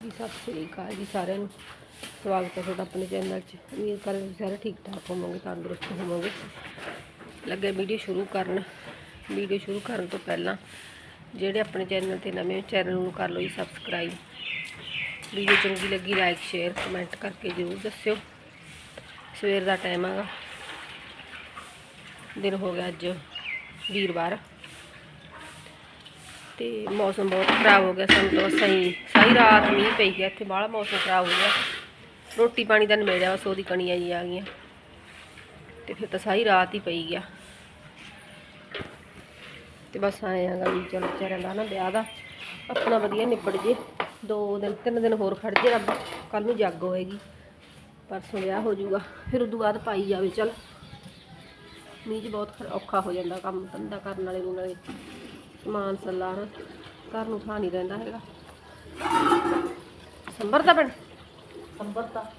ਜੀ, ਸਤਿ ਸ੍ਰੀ ਅਕਾਲ ਜੀ ਸਾਰਿਆਂ ਨੂੰ। ਸਵਾਗਤ ਹੈ ਤੁਹਾਡਾ ਆਪਣੇ ਚੈਨਲ 'ਚ। ਉਮੀਦ ਕਰਦੇ ਤੁਸੀਂ ਸਾਰੇ ਠੀਕ ਠਾਕ ਹੋਵੋਗੇ, ਤੰਦਰੁਸਤ ਹੋਵੋਗੇ। ਲੱਗੇ ਵੀਡੀਓ ਸ਼ੁਰੂ ਕਰਨ। ਵੀਡੀਓ ਸ਼ੁਰੂ ਕਰਨ ਤੋਂ ਪਹਿਲਾਂ ਜਿਹੜੇ ਆਪਣੇ ਚੈਨਲ ਤੇ ਨਵੇਂ ਚੈਨਲ ਨੂੰ ਕਰ ਲਓ ਜੀ ਸਬਸਕ੍ਰਾਈਬ ਵੀਡੀਓ ਚੰਗੀ ਲੱਗੀ ਲਾਈਕ ਸ਼ੇਅਰ ਕਮੈਂਟ ਕਰਕੇ ਜ਼ਰੂਰ ਦੱਸਿਓ। ਸਵੇਰ ਦਾ ਟਾਈਮ ਹੈਗਾ ਦਿਨ ਹੋ ਗਿਆ ਅੱਜ ਵੀਰਵਾਰ। ਤੇ ਮੌਸਮ ਬਹੁਤ ਖਰਾਬ ਹੋ ਗਿਆ ਸਾਨੂੰ ਤਾਂ ਸਹੀ ਸਹੀ ਰਾਤ ਮੀਂਹ ਪਈ ਗਿਆ, ਇੱਥੇ ਬਾਹਲਾ ਮੌਸਮ ਖਰਾਬ ਹੋ ਗਿਆ। ਰੋਟੀ ਪਾਣੀ ਦਾ ਨਵੇੜਿਆ ਬਸ ਉਹਦੀ ਕਣੀਆਂ ਜੀ ਆ ਗਈਆਂ। ਤੇ ਫਿਰ ਤਾਂ ਸਾਰੀ ਰਾਤ ਹੀ ਪਈ ਗਿਆ। ਤੇ ਬਸ ਆਏ ਆਂਗਾ ਵੀ ਚਲੋ ਵਿਚਾਰਿਆਂ ਦਾ ਨਾ ਵਿਆਹ ਦਾ, ਆਪਣਾ ਵਧੀਆ ਨਿਪੜ ਜੇ। ਦੋ ਦਿਨ, ਤਿੰਨ ਦਿਨ ਹੋਰ ਖੜ ਜੇ ਰੱਬ ਕੱਲ ਨੂੰ ਜੱਗ ਹੋਏਗੀ। ਪਰਸੋਂ ਵਿਆਹ ਹੋ ਜਾਊਗਾ, ਫਿਰ ਉਦੋਂ ਬਾਅਦ ਪਾਈ ਜਾਵੇ, ਚਲ। ਮੀਂਹ 'ਚ ਬਹੁਤ ਔਖਾ ਹੋ ਜਾਂਦਾ ਕੰਮ, ਧੰਦਾ ਕਰਨ ਵਾਲੇ ਨੂੰ ਨਾਲੇ। ਸਮਾਨ ਸੱਲਾ ਨਾ ਘਰ ਨੂੰ ਥਾਂ ਨਹੀਂ ਰਹਿੰਦਾ ਹੈਗਾ। ਸੰਭਰ ਦਾ ਬਣ ਸੰਭਰ ਦਾ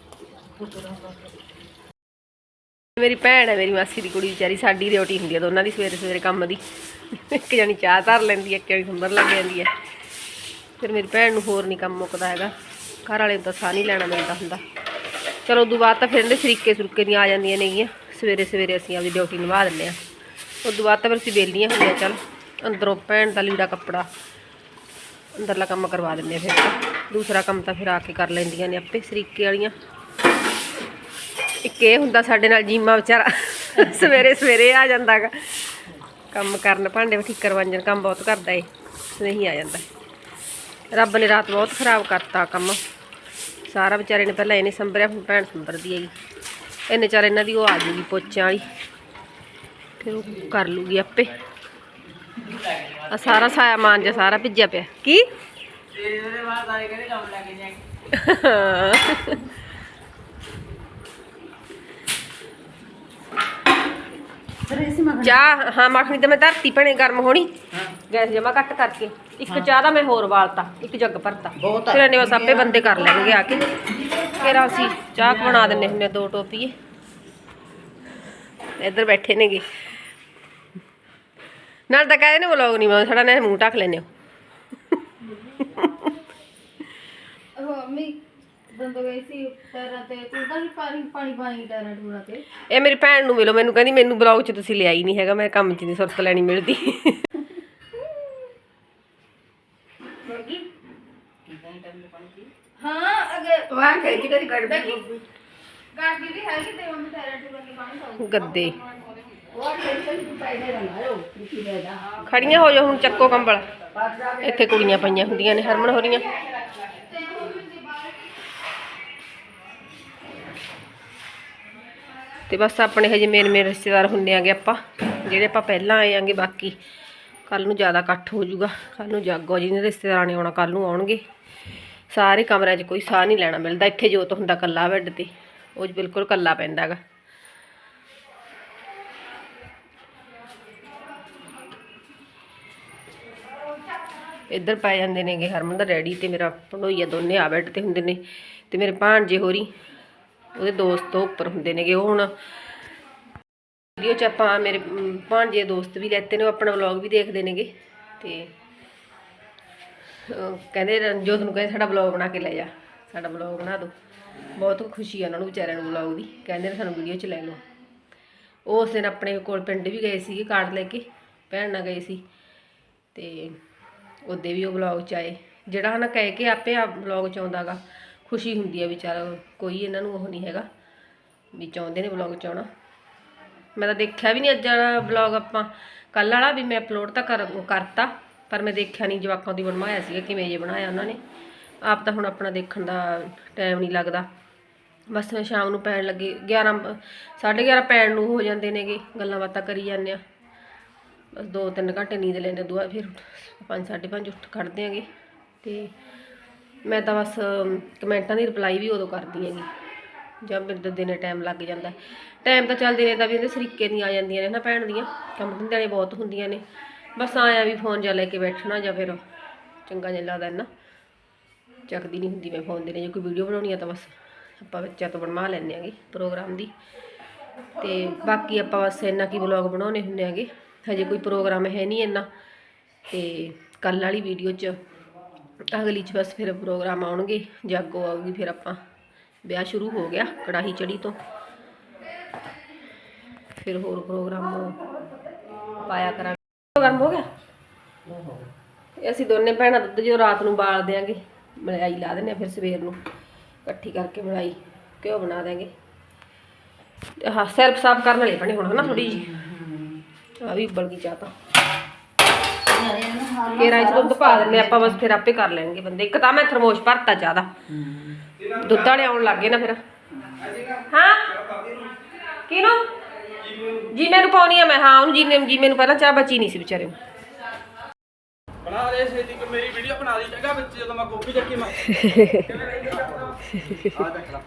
ਮੇਰੀ ਭੈਣ ਹੈ ਮੇਰੀ ਮਾਸੀ ਦੀ ਕੁੜੀ ਵਿਚਾਰੀ ਸਾਡੀ ਡਿਊਟੀ ਹੁੰਦੀ ਹੈ ਦੋਨਾਂ ਦੀ ਸਵੇਰੇ ਸਵੇਰੇ ਕੰਮ ਦੀ। ਇੱਕ ਜਣੀ ਚਾਹ ਧਰ ਲੈਂਦੀ ਹੈ ਇੱਕ ਜਣੀ ਸੰਭਰ ਲੱਗ ਜਾਂਦੀ ਹੈ। ਫਿਰ ਮੇਰੀ ਭੈਣ ਨੂੰ ਹੋਰ ਨਹੀਂ ਕੰਮ ਮੁੱਕਦਾ ਹੈਗਾ। ਘਰ ਵਾਲੇ ਨੂੰ ਤਾਂ ਸਾਹ ਨਹੀਂ ਲੈਣਾ ਮਿਲਦਾ ਹੁੰਦਾ। ਚਲੋ ਉਦੋਂ ਬਾਅਦ ਤਾਂ ਫਿਰ ਇਹਦੇ ਸਰੀਕੇ ਸੁਰਕੇ ਦੀਆਂ ਆ ਜਾਂਦੀਆਂ ਨੇਗੀਆਂ ਸਵੇਰੇ ਸਵੇਰੇ ਅਸੀਂ ਆਪਦੀ ਡਿਊਟੀ ਨਿਭਾ ਦਿੰਦੇ ਆ ਉਦੋਂ ਬਾਅਦ ਤਾਂ ਫਿਰ ਅਸੀਂ ਵਿਹਲੀਆਂ ਹੁੰਦੀਆਂ ਚੱਲ। ਅੰਦਰੋਂ ਭੈਣ ਦਾ ਲੀੜਾ ਕੱਪੜਾ। ਅੰਦਰਲਾ ਕੰਮ ਕਰਵਾ ਦਿੰਦੇ ਫਿਰ। ਦੂਸਰਾ ਕੰਮ ਤਾਂ ਫਿਰ ਆ ਕੇ ਕਰ ਲੈਂਦੀਆਂ ਨੇ ਆਪੇ ਸਰੀਕੇ ਵਾਲੀਆਂ। ਇੱਕ ਇਹ ਹੁੰਦਾ ਸਾਡੇ ਨਾਲ ਜੀਮਾ ਵਿਚਾਰਾ, ਸਵੇਰੇ ਸਵੇਰੇ ਆ ਜਾਂਦਾਗਾ ਕੰਮ ਕਰਨ, ਭਾਂਡੇ ਠੀਕਰ ਵਾਂਜਣ ਕੰਮ ਬਹੁਤ ਕਰਦਾ ਏ ਨਹੀਂ ਆ ਜਾਂਦਾ। ਰੱਬ ਨੇ ਰਾਤ ਬਹੁਤ ਖਰਾਬ ਕਰਤਾ ਕੰਮ। ਸਾਰਾ ਵਿਚਾਰੇ ਨੇ ਪਹਿਲਾਂ ਇਹਨੇ ਸੰਭਰਿਆ, ਹੁਣ ਭੈਣ ਸੰਭਰਦੀ ਹੈਗੀ। ਇਹਨੇ ਚਾਰ ਇਹਨਾਂ ਦੀ ਉਹ ਆ ਜੂਗੀ ਪੋਚਿਆਂ ਵਾਲੀ, ਫਿਰ ਉਹ ਕਰ ਲੂਗੀ ਆਪੇ। ਆ ਸਾਰਾ ਸਾਇਆ ਮਾਨ ਜਿਹਾ ਸਾਰਾ ਭਿੱਜਿਆ ਪਿਆ। ਕੀ? ਚਾਹ ਹਾਂ ਮੱਖਣੀ ਤੇ ਮੈਂ ਧਰਤੀ ਭਣੇ ਗਰਮ ਹੋਣੀ। ਗੈਸ ਜਮਾ ਕੱਟ ਕਰਕੇ। ਇੱਕ ਚਾਹ ਦਾ ਮੈਂ ਹੋਰ ਵਾਲਤਾ ਇੱਕ ਜੱਗ ਭਰਤਾ। ਫਿਰ ਇਹਨੇ ਬਸ ਆਪੇ ਬੰਦੇ ਕਰ ਲੈਣਗੇ ਆ ਕੇ। ਫਿਰ ਅਸੀਂ ਚਾਹ ਬਣਾ ਦਿੰਨੇ ਹੁੰਨੇ ਦੋ ਟੋਪੀਏ। ਇੱਧਰ ਬੈਠੇ ਨੇਗੇ। ਨਾਲ ਤਾਂ ਕਹਿੰਦੇ ਨੇ ਵਲੋਗ ਨਹੀਂ ਮੈਂ ਸਾਡਾ ਨੇ ਮੂੰਹ ਢੱਕ ਲੈਨੇ ਹੋ ਉਹ ਮੰਮੀ ਬੰਦੋ ਗਈ ਸੀ ਟੈਰਾਂ ਤੇ ਤੂੰ ਤਾਂ ਨੀ ਪਾਣੀ ਪਾਣੀ ਪਾਣੀ ਟੈਰਾਂ ਟੂਰਾਂ ਤੇ। ਇਹ ਮੇਰੀ ਭੈਣ ਨੂੰ ਮਿਲੋ ਮੈਨੂੰ ਕਹਿੰਦੀ ਮੈਨੂੰ ਬਲੌਗ 'ਚ ਤੁਸੀਂ ਲਿਆ ਹੀ ਨਹੀਂ ਹੈਗਾ ਮੈਂ ਕੰਮ 'ਚ ਨਹੀਂ ਸੁਰਤ ਲੈਣੀ ਮਿਲਦੀ। ਹਾਂ ਅਗੇ ਵਾਹ ਕਹੀ ਕਦੀ ਕੱਢ ਗਾੜੀ ਵੀ ਹੈ ਕਿ ਤੇ ਮੰਮੀ ਟੈਰਾਂ ਟੂਰਾਂ ਤੇ ਪਾਣੀ ਗੱਦੇ। ਖੜੀਆਂ ਹੋ ਜਾ ਹੁਣ ਚੱਕੋ ਕੰਬਲ। ਇੱਥੇ ਕੁੜੀਆਂ ਪਈਆਂ ਹੁੰਦੀਆਂ ਨੇ, ਹਰਮਨ ਹੋਰੀਆਂ। ਤੇ ਬਸ ਆਪਣੇ ਹਜੇ ਮੇਰੇ ਮੇਰੇ ਰਿਸ਼ਤੇਦਾਰ ਹੁੰਦੇ ਆਂਗੇ ਆਪਾਂ, ਜਿਹੜੇ ਆਪਾਂ ਪਹਿਲਾਂ ਆਏ ਆਂਗੇ, ਬਾਕੀ ਕੱਲ ਨੂੰ ਜ਼ਿਆਦਾ ਇਕੱਠ ਹੋ ਜਾਊਗਾ। ਕੱਲ ਨੂੰ ਜਾਗੋ ਜਿਹਨੇ ਰਿਸ਼ਤੇਦਾਰਾਂ ਨੇ ਆਉਣਾ ਕੱਲ ਨੂੰ ਆਉਣਗੇ। ਸਾਰੇ ਕਮਰਿਆਂ 'ਚ ਕੋਈ ਸਾਹ ਨਹੀਂ ਲੈਣਾ ਮਿਲਦਾ, ਇੱਥੇ ਜੋਤ ਹੁੰਦਾ ਕੱਲਾ ਬੈੱਡ ਤੇ, ਉਹ ਬਿਲਕੁਲ ਕੱਲਾ ਪੈਂਦਾ ਇੱਧਰ ਪੈ ਜਾਂਦੇ ਨੇਗੇ ਹਰਮਨ ਦਾ ਡੈਡੀ ਤੇ ਮੇਰਾ ਭਣੋਈਆ ਦੋਨੇ ਆ ਬੈੱਡ ਤੇ ਹੁੰਦੇ ਨੇ ਤੇ ਮੇਰੇ ਭਾਣਜੇ ਹੋਰੀ ਉਹਦੇ ਦੋਸਤ ਤੋਂ ਉੱਪਰ ਹੁੰਦੇ ਨੇਗੇ ਉਹ ਹੁਣ ਵੀਡੀਓ ਚ ਆਪਾਂ ਮੇਰੇ ਅਮ, ਭਾਣਜੇ ਦੋਸਤ ਵੀ ਲੈਤੇ ਨੇ ਉਹ ਆਪਣਾ ਵਲੌਗ ਵੀ ਦੇਖਦੇ ਨੇਗੇ ਤੇ ਕਹਿੰਦੇ ਰਣਜੋਤ ਨੂੰ ਕਹਿੰਦੇ ਸਾਡਾ ਵਲੌਗ ਬਣਾ ਕੇ ਲੈ ਜਾ ਸਾਡਾ ਵਲੌਗ ਬਣਾ ਦਿਓ ਬਹੁਤ ਖੁਸ਼ੀ ਆ ਉਹਨਾਂ ਨੂੰ ਵਿਚਾਰਿਆਂ ਨੂੰ ਵਲੌਗ ਦੀ ਕਹਿੰਦੇ ਨੇ ਸਾਨੂੰ ਵੀਡੀਓ ਚ ਲੈ ਲਓ। ਉਹ ਉਸ ਦਿਨ ਆਪਣੇ ਕੋਲ ਪਿੰਡ ਵੀ ਗਏ ਸੀਗੇ ਕਾਰਡ ਲੈ ਕੇ ਭੈਣ ਨਾਲ ਗਏ ਸੀ ਤੇ ਉਹਦੇ ਵੀ ਉਹ ਵਲੌਗ ਚ ਆਏ। ਜਿਹੜਾ ਹਨਾ ਕਹਿ ਕੇ ਆਪੇ ਆਪ ਵਲੌਗ ਚ ਆਉਂਦਾਗਾ। ਖੁਸ਼ੀ ਹੁੰਦੀ ਆ ਵਿਚਾਰਾ ਕੋਈ ਇਹਨਾਂ ਨੂੰ ਉਹ ਨਹੀਂ ਹੈਗਾ ਵੀ ਚਾਹੁੰਦੇ ਨੇ ਵਲੌਗ ਚ ਆਉਣਾ। ਮੈਂ ਤਾਂ ਦੇਖਿਆ ਵੀ ਨਹੀਂ ਅੱਜ ਵਾਲਾ ਵਲੌਗ ਆਪਾਂ। ਕੱਲ ਵਾਲਾ ਵੀ ਮੈਂ ਅਪਲੋਡ ਤਾਂ ਕਰ ਕਰਤਾ, ਪਰ ਮੈਂ ਦੇਖਿਆ ਨਹੀਂ ਜਵਾਕਾਂ ਦੀ ਬਣਵਾਇਆ ਸੀਗਾ, ਕਿਵੇਂ ਜੇ ਬਣਾਇਆ ਉਹਨਾਂ ਨੇ। ਆਪ ਤਾਂ ਹੁਣ ਆਪਣਾ ਦੇਖਣ ਦਾ ਟਾਈਮ ਨਹੀਂ ਲੱਗਦਾ। ਬਸ ਮੈਂ ਸ਼ਾਮ ਨੂੰ ਪੈਣ ਲੱਗੇ 11 11:30 ਪੈਣ ਨੂੰ ਹੋ ਜਾਂਦੇ ਨੇਗੇ, ਗੱਲਾਂ ਬਾਤਾਂ ਕਰੀ ਜਾਂਦੇ ਆ। ਬਸ 2-3 ਘੰਟੇ ਨੀਂਦ ਲੈਂਦੇ, ਦੁਆ ਫਿਰ 5:30 ਉੱਠ ਖੜਦੇ ਆਂਗੇ। ਤੇ ਮੈਂ ਤਾਂ ਬਸ ਕਮੈਂਟਾਂ ਦੀ ਰਿਪਲਾਈ ਵੀ ਉਦੋਂ ਕਰਦੀ ਹੈਗੀ। ਜਦ ਮੇਰੇ ਤਾਂ ਦਿਨੇ ਟਾਈਮ ਲੱਗ ਜਾਂਦਾ। ਟਾਈਮ ਤਾਂ ਚੱਲ ਦਿਨੇ ਦਾ ਵੀ ਇਹਦੇ ਸਰੀਕੇ ਦੀਆਂ ਆ ਜਾਂਦੀਆਂ ਨੇ ਨਾ ਭੈਣ ਦੀਆਂ, ਕੰਮ ਧੰਦੇ ਵਾਲੇ ਬਹੁਤ ਹੁੰਦੀਆਂ ਨੇ। ਬਸ ਆਇਆ ਵੀ ਫੋਨ ਜਾਂ ਲੈ ਕੇ ਬੈਠਣਾ ਜਾਂ ਫਿਰ ਚੰਗਾ ਜਿਹਾ ਲੱਗਦਾ ਨਾ ਚੱਕਦੀ ਨਹੀਂ ਹੁੰਦੀ ਮੈਂ ਫੋਨ ਦੇ ਨੇ ਜੇ ਕੋਈ ਵੀਡੀਓ ਬਣਾਉਣੀ ਆ ਤਾਂ ਬਸ ਆਪਾਂ ਬੱਚਿਆਂ ਤੋਂ ਬਣਵਾ ਲੈਂਦੇ ਆਂਗੇ ਪ੍ਰੋਗਰਾਮ ਦੀ। ਤੇ ਬਾਕੀ ਆਪਾਂ ਬਸ ਇੰਨਾ ਕੀ ਵਲੌਗ ਬਣਾਉਣੇ ਹੁੰਦੇ ਆਂਗੇ। ਹਜੇ ਕੋਈ ਪ੍ਰੋਗਰਾਮ ਹੈ ਨਹੀਂ ਇੰਨਾ। ਤੇ ਕੱਲ ਵਾਲੀ ਵੀਡੀਓ 'ਚ ਅਗਲੀ ਚ ਬਸ ਫਿਰ ਪ੍ਰੋਗਰਾਮ ਆਉਣਗੇ, ਜਾਗੋ ਆਊਗੀ ਫਿਰ ਆਪਾਂ। ਵਿਆਹ ਸ਼ੁਰੂ ਹੋ ਗਿਆ ਕੜਾਹੀ ਚੜੀ ਤੋਂ। ਫਿਰ ਹੋਰ ਪ੍ਰੋਗਰਾਮ ਪਾਇਆ ਕਰਾਂਗੇ। ਪ੍ਰੋਗਰਾਮ ਹੋ ਗਿਆ? ਇਹ ਅਸੀਂ ਦੋਨੇ ਭੈਣਾਂ ਦੁੱਧ ਜੋ ਰਾਤ ਨੂੰ ਬਾਲ ਦਿਆਂਗੇ, ਮਲਾਈ ਲਾ ਦਿੰਦੇ ਆ ਫਿਰ ਸਵੇਰ ਨੂੰ। ਇਕੱਠੀ ਕਰਕੇ ਮਲਾਈ ਘਿਓ ਬਣਾ ਦਿਆਂਗੇ। ਹਾਂ ਸਿਰਫ ਸਾਫ਼ ਕਰਨ ਵਾਲੇ ਬਣੀ ਹੁਣ ਹਨਾ ਥੋੜੀ ਜੀ ਆ ਵੀ ਉਬਲ ਗਈ ਚਾਹ ਤਾਂ। ਫੇਰ ਆਈ ਦੁੱਧ ਪਾ ਦਿੰਦੇ ਆਪਾਂ ਬਸ ਫਿਰ ਆਪੇ ਕਰ ਲੈਣਗੇ ਬੰਦੇ। ਇੱਕ ਤਾਂ ਮੈਂ ਥਰਮੋਸ਼ ਭਰਤਾ ਚਾਹ ਦਾ। ਦੁੱਧ ਵਾਲੇ ਆਉਣ ਲੱਗੇ ਨਾ ਫਿਰ। ਹਾਂ? ਕਿਨੂੰ ਜੀ ਮੈਨੂੰ ਪਾਉਣੀ ਆ ਮੈਂ। ਹਾਂ ਉਹਨੂੰ ਜੀ ਨੇ ਜੀ ਮੈਨੂੰ ਪਹਿਲਾਂ ਚਾਹ ਬਚੀ ਨਹੀਂ ਸੀ ਵਿਚਾਰੇ ਨੂੰ। ਬਣਾ ਦੇ ਛੇਤੀ ਕਿ ਮੇਰੀ ਵੀਡੀਓ ਬਣਾ ਦੀ ਜਗ੍ਹਾ ਵਿੱਚ ਜਦੋਂ ਮੈਂ ਗੋਭੀ ਚੱਕੀ ਮੈਂ ਆ ਦੇਖ ਲਾ।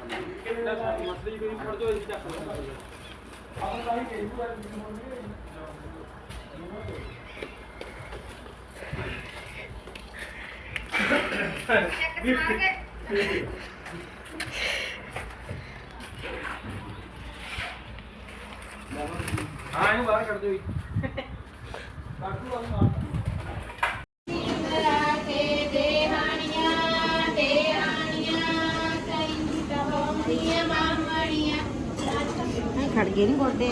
ਕਿੰਨਾ ਸਾਰੀ ਮਸਲੀ ਕੋਈ ਫੜ ਜੋ ਇਸ ਚੱਕ ਲਓ ਹਾਂ ਇਹਨੂੰ ਬਾਹਰ ਕੱਢ ਦਿਓ ਜੀ ਕੱਢ ਦੂ ਬਾਹਰ ਖੜ ਗਏ ਨਹੀਂ ਗੋਡੇ।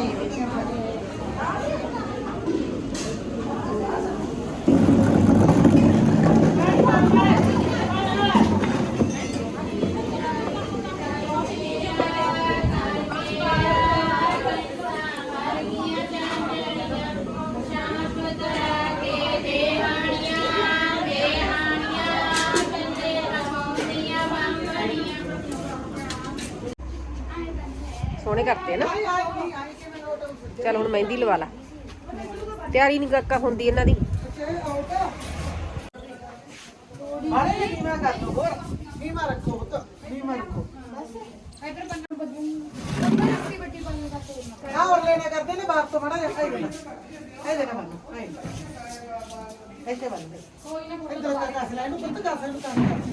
ਸੋਹਣੇ ਕਰਤੇ ਨਾ। ਚਲ ਹੁਣ ਮਹਿੰਦੀ ਲਵਾ ਲਾ। ਤਿਆਰੀ ਨਹੀਂ ਕਾਕਾ ਹੁੰਦੀ ਇਹਨਾਂ ਦੀ। ਅਰੇ ਨੀਵਾ ਕਰ ਦੋ ਹੋਰ। ਨੀਵਾ ਰੱਖੋ ਪੁੱਤ, ਨੀਵਾ ਰੱਖੋ। ਆ ਹੋਰ ਲੈਣਾ ਕਰਦੇ ਨੇ ਬਾਪ ਤੋਂ, ਮੜਾ ਜਿਹਾ ਖਾਈ ਦੇਣਾ ਇਹ ਦੇਣਾ ਬੰਨ ਆਈ ਐਸੇ ਬੰਨ ਦੇ। ਇੱਧਰ ਕਰ ਕਾਸ ਲੈ, ਇਹਨੂੰ ਪੁੱਤ ਕਾਸ ਇਹਨੂੰ ਕੰਮ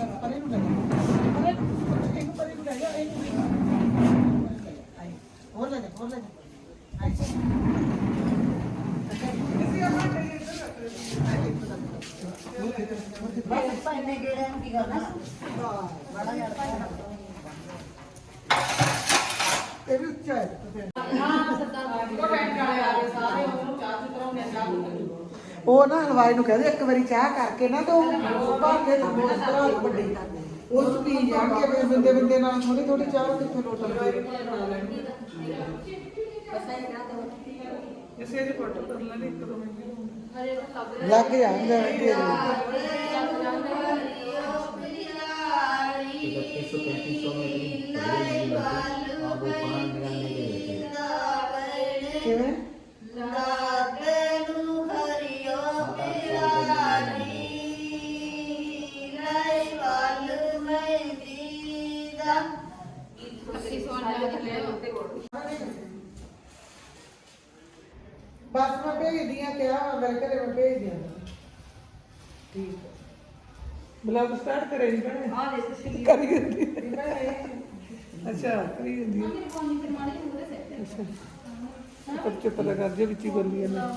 ਇਹ ਵੀ ਉੱਚਾ ਹੈ ਉਹ ਨਾ ਹਲਵਾਈ ਨੂੰ ਕਹਿੰਦੇ, ਇੱਕ ਵਾਰੀ ਚਾਹ ਕਰਕੇ ਨਾ ਤੂੰ ਭਰ ਤੇ ਉਸ ਤਰ੍ਹਾਂ ਵੱਡੀ ਉਹ ਚ ਪੀ ਜਾਣਗੇ ਫਿਰ ਬਿੰਦੇ ਬਿੰਦੇ ਨਾਲ ਥੋੜੀ ਥੋੜੀ ਚਾਹ ਕਿੱਥੇ ਲੋਟਣਗੇ ਇਸੇ ਦੇ ਫੋਟੋ ਕਰ ਲੈਣੇ ਇੱਕ ਦੋ ਮਿੰਟ ਲੱਗ ਜਾਂਦਾ ਇਹਦੇ ਵਿੱਚ 3500 3500 ਮੇਰੀ ਬਸ ਮੈਂ ਭੇਜਦੀ ਆ ਕਿਹਾ ਵਾ ਮੇਰੇ ਘਰੇ ਮੈਂ ਭੇਜ ਦਿਆਂ ਠੀਕ ਹੈ ਬਲੌਗ ਸਟਾਰਟ ਕਰੇ ਜੀ ਭੈਣੇ ਹਾਂ ਦੇ ਕਰੀ ਜਾਂਦੀ ਅੱਛਾ ਕਰੀ ਜਾਂਦੀ ਅੱਛਾ ਚੁੱਪ ਚੁੱਪ ਲਗਾ ਦੇ ਵਿੱਚ ਹੀ ਬੋਲੀ ਜਾਂਦਾ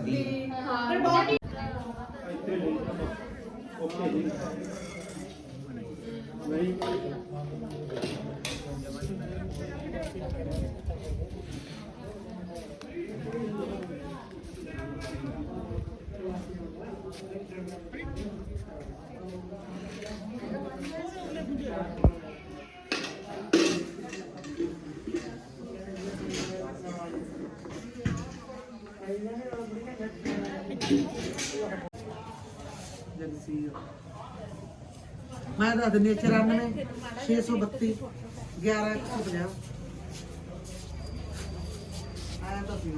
jardín. ਮੈਂ ਦੱਸ ਦਿੰਦੀ 94 632 11150 ਆਇਆ ਤਾਂ ਸੀ।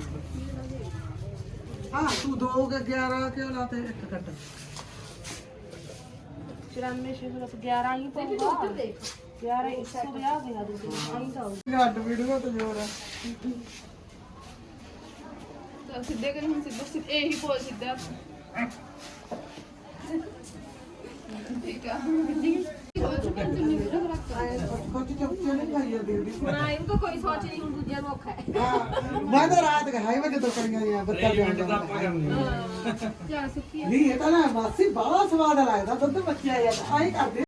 ਹਾਂ ਤੂੰ ਦੋ ਕੇ 11 ਕਿਉਂ ਲਾਤੇ? ਇੱਕ ਕੱਟ। 94 6 11 ਹੀ ਪਊਗਾ 11 150 ਦੇ ਦੂਜੀ ਆਈ ਤਾਂ ਗੱਡ ਵੀਡੀਓ ਤੇ ਜੋਰ। ਆ ਸਿੱਧੇ ਕਰੀ ਹੁਣ ਸਿੱਧੇ ਸਿੱਧੇ ਇਹੀ ਬੋਲ ਸਿੱਧਾ ਠੀਕ ਆ ਕੁਝ ਚੁੱਪ ਨਹੀਂ ਖਾਈ ਜਾਂਦੀ ਉਹਦੀ ਨਾ ਇनको ਕੋਈ ਸੋਚ ਨਹੀਂ ਹੁਣ ਦੂਜਿਆਂ ਨੂੰ ਔਖਾ ਹੈ ਹਾਂ ਮੈਂ ਤਾਂ ਰਾਤ ਗਾਈ ਵਜੇ ਤੋਂ ਕਰੀਆਂ ਜਾਂ ਬੱਤਾ ਬਿਆਨ ਜਾਂਦਾ ਜਾ ਸੁੱਕੀ ਨਹੀਂ ਇਹ ਤਾਂ ਨਾ ਮਾਸੀ ਬਾਹਲਾ ਸਵਾਦ ਲੱਗਦਾ ਦੁੱਧ ਬੱਚਿਆ ਜਾਂਦਾ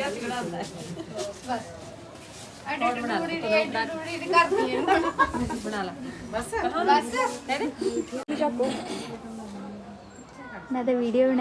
ਆਈ ਕਰਦੇ ਕਰੀ ਜਾਂਦੀ ਆ ਐਡਿਟ ਥੋੜੀ ਐਡਿਟ ਥੋੜੀ ਕਰਦੀ ਹੈ। ਬਣਾ ਲਾ। ਬਸ। ਮੈਂ ਤਾਂ ਵੀਡੀਓ